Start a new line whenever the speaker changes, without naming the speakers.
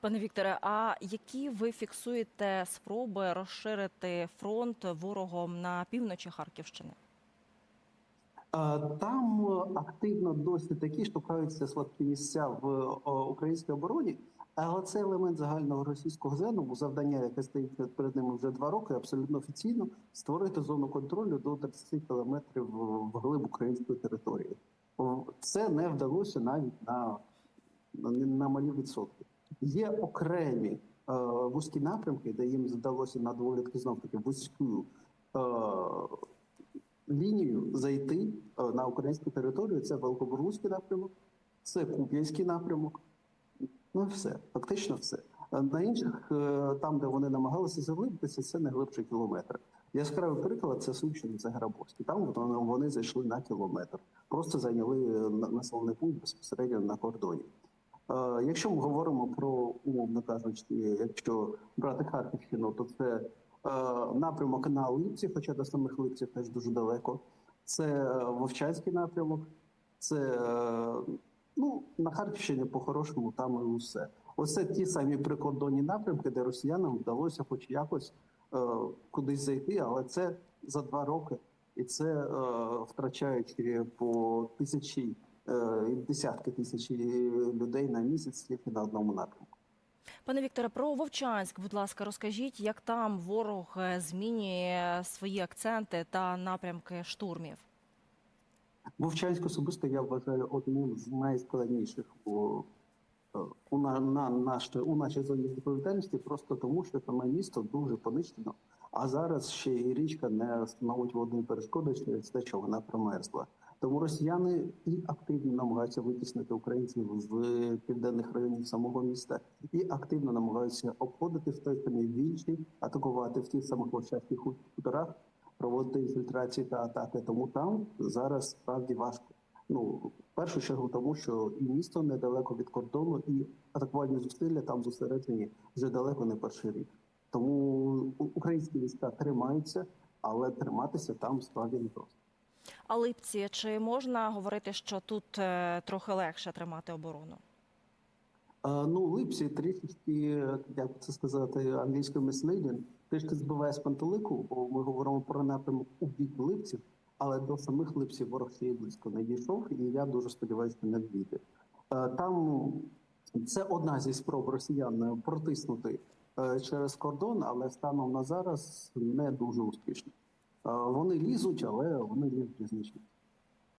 Пане Вікторе, а які ви фіксуєте спроби розширити фронт ворогом на півночі Харківщини?
Е, Там активно досі такі штукаються слабкі місця в е, українській обороні, але це елемент загального російського зену, завдання, яке стоїть перед ними вже два роки, абсолютно офіційно створити зону контролю до 30 кілометрів вглиб української території. Це не вдалося навіть на, на, на малі відсотки. Є окремі е, вузькі напрямки, де їм вдалося на доволі таки знов таки вузьку е, лінію зайти е, на українську територію. Це Великобурлуський напрямок, це Куп'янський напрямок. Ну і все, фактично все. На інших, там, де вони намагалися заглибитися, це не глибше кілометр. Яскравий приклад це Сумщина, це Грабовський. Там вони, зайшли на кілометр, просто зайняли населений пункт безпосередньо на кордоні. Якщо ми говоримо про, умовно кажучи, якщо брати Харківщину, то це напрямок на Липці, хоча до самих Липців теж дуже далеко. Це е, Вовчанський напрямок, це е, ну, на Харківщині по-хорошому там і усе. Оце ті самі прикордонні напрямки, де росіянам вдалося хоч якось е, кудись зайти, але це за два роки. І це втрачаючи по тисячі десятки тисяч людей на місяць тільки на одному напрямку.
Пане Вікторе, про Вовчанськ, будь ласка, розкажіть, як там ворог е, змінює свої акценти та напрямки штурмів?
Вовчанськ особисто я вважаю одним з найскладніших у, е, у, на, на, наш, у нашій зоні відповідальності, просто тому, що саме місто дуже понищено. А зараз ще і річка не становить водної перешкоди через те, що вона промерзла. Тому росіяни і активно намагаються витіснити українців з південних районів самого міста, і активно намагаються обходити в той самій вічі, атакувати в тих самих Вовчанських хуторах, проводити інфільтрації та атаки. Тому там зараз справді важко. Ну, в першу чергу, тому що і місто недалеко від кордону, і атакувальні зусилля там зосереджені вже далеко не перший рік. Тому українські війська тримаються, але триматися там справді непросто.
А Липці, чи можна говорити, що тут е, трохи легше тримати оборону?
Ну, Липсі трішечки, як це сказати, англійською misleading, трішки збиває з пантелику, бо ми говоримо про напрямок у бік липців, але до самих липців ворог ще й близько не дійшов, і я дуже сподіваюся, не дійде. Е, Там це одна зі спроб росіян протиснути е, через кордон, але станом на зараз не дуже успішно. Вони лізуть, але вони лізуть незначно.